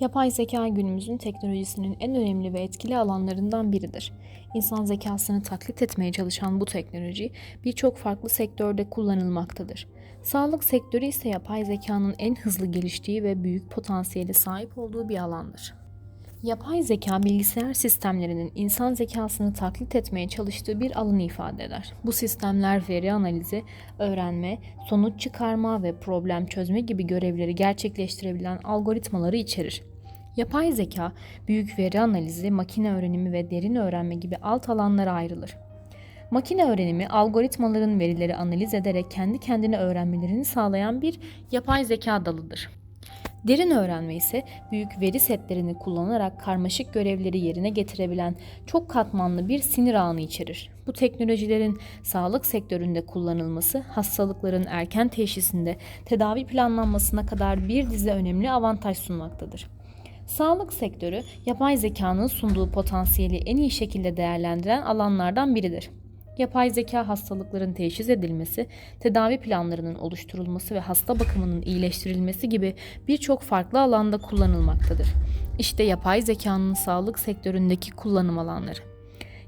Yapay zeka günümüzün teknolojisinin en önemli ve etkili alanlarından biridir. İnsan zekasını taklit etmeye çalışan bu teknoloji birçok farklı sektörde kullanılmaktadır. Sağlık sektörü ise yapay zekanın en hızlı geliştiği ve büyük potansiyeli sahip olduğu bir alandır. Yapay zeka bilgisayar sistemlerinin insan zekasını taklit etmeye çalıştığı bir alanı ifade eder. Bu sistemler veri analizi, öğrenme, sonuç çıkarma ve problem çözme gibi görevleri gerçekleştirebilen algoritmaları içerir. Yapay zeka, büyük veri analizi, makine öğrenimi ve derin öğrenme gibi alt alanlara ayrılır. Makine öğrenimi, algoritmaların verileri analiz ederek kendi kendine öğrenmelerini sağlayan bir yapay zeka dalıdır. Derin öğrenme ise büyük veri setlerini kullanarak karmaşık görevleri yerine getirebilen çok katmanlı bir sinir ağını içerir. Bu teknolojilerin sağlık sektöründe kullanılması hastalıkların erken teşhisinde tedavi planlanmasına kadar bir dizi önemli avantaj sunmaktadır. Sağlık sektörü yapay zekanın sunduğu potansiyeli en iyi şekilde değerlendiren alanlardan biridir. Yapay zeka hastalıkların teşhis edilmesi, tedavi planlarının oluşturulması ve hasta bakımının iyileştirilmesi gibi birçok farklı alanda kullanılmaktadır. İşte yapay zekanın sağlık sektöründeki kullanım alanları.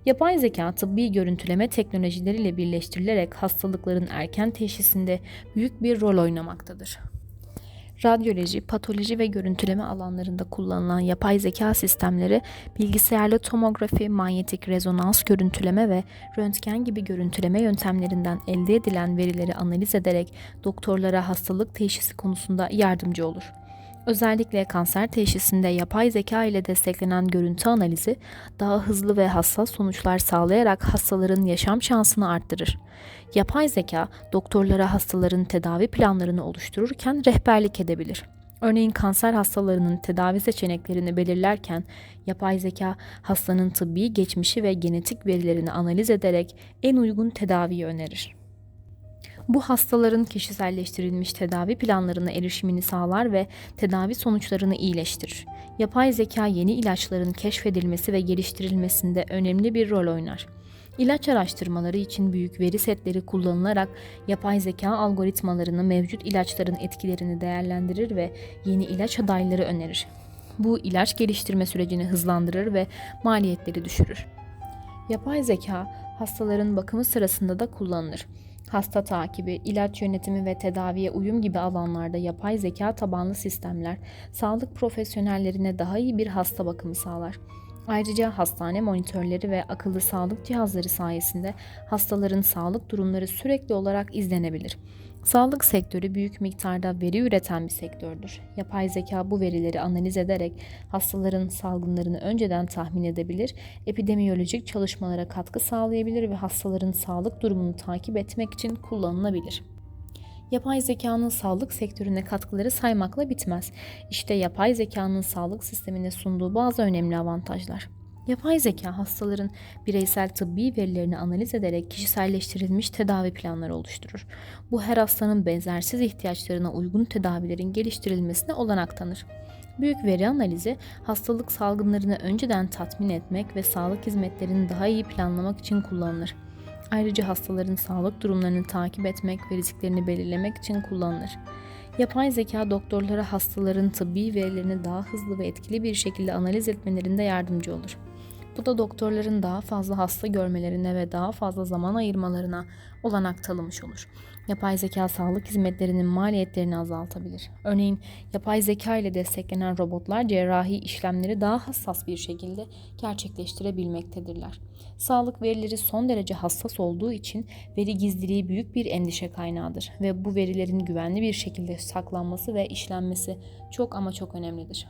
Yapay zeka tıbbi görüntüleme teknolojileriyle birleştirilerek hastalıkların erken teşhisinde büyük bir rol oynamaktadır. Radyoloji, patoloji ve görüntüleme alanlarında kullanılan yapay zeka sistemleri bilgisayarlı tomografi, manyetik rezonans görüntüleme ve röntgen gibi görüntüleme yöntemlerinden elde edilen verileri analiz ederek doktorlara hastalık teşhisi konusunda yardımcı olur. Özellikle kanser teşhisinde yapay zeka ile desteklenen görüntü analizi daha hızlı ve hassas sonuçlar sağlayarak hastaların yaşam şansını arttırır. Yapay zeka doktorlara hastaların tedavi planlarını oluştururken rehberlik edebilir. Örneğin kanser hastalarının tedavi seçeneklerini belirlerken yapay zeka hastanın tıbbi geçmişi ve genetik verilerini analiz ederek en uygun tedaviyi önerir. Bu hastaların kişiselleştirilmiş tedavi planlarına erişimini sağlar ve tedavi sonuçlarını iyileştirir. Yapay zeka yeni ilaçların keşfedilmesi ve geliştirilmesinde önemli bir rol oynar. İlaç araştırmaları için büyük veri setleri kullanılarak yapay zeka algoritmalarını mevcut ilaçların etkilerini değerlendirir ve yeni ilaç adayları önerir. Bu ilaç geliştirme sürecini hızlandırır ve maliyetleri düşürür. Yapay zeka hastaların bakımı sırasında da kullanılır. Hasta takibi, ilaç yönetimi ve tedaviye uyum gibi alanlarda yapay zeka tabanlı sistemler sağlık profesyonellerine daha iyi bir hasta bakımı sağlar. Ayrıca hastane monitörleri ve akıllı sağlık cihazları sayesinde hastaların sağlık durumları sürekli olarak izlenebilir. Sağlık sektörü büyük miktarda veri üreten bir sektördür. Yapay zeka bu verileri analiz ederek hastaların salgınlarını önceden tahmin edebilir, epidemiyolojik çalışmalara katkı sağlayabilir ve hastaların sağlık durumunu takip etmek için kullanılabilir. Yapay zekanın sağlık sektörüne katkıları saymakla bitmez. İşte yapay zekanın sağlık sistemine sunduğu bazı önemli avantajlar. Yapay zeka hastaların bireysel tıbbi verilerini analiz ederek kişiselleştirilmiş tedavi planları oluşturur. Bu her hastanın benzersiz ihtiyaçlarına uygun tedavilerin geliştirilmesine olanak tanır. Büyük veri analizi hastalık salgınlarını önceden tatmin etmek ve sağlık hizmetlerini daha iyi planlamak için kullanılır. Ayrıca hastaların sağlık durumlarını takip etmek ve risklerini belirlemek için kullanılır. Yapay zeka doktorlara hastaların tıbbi verilerini daha hızlı ve etkili bir şekilde analiz etmelerinde yardımcı olur. Bu da doktorların daha fazla hasta görmelerine ve daha fazla zaman ayırmalarına olanak tanımış olur. Yapay zeka sağlık hizmetlerinin maliyetlerini azaltabilir. Örneğin yapay zeka ile desteklenen robotlar cerrahi işlemleri daha hassas bir şekilde gerçekleştirebilmektedirler. Sağlık verileri son derece hassas olduğu için veri gizliliği büyük bir endişe kaynağıdır ve bu verilerin güvenli bir şekilde saklanması ve işlenmesi çok ama çok önemlidir.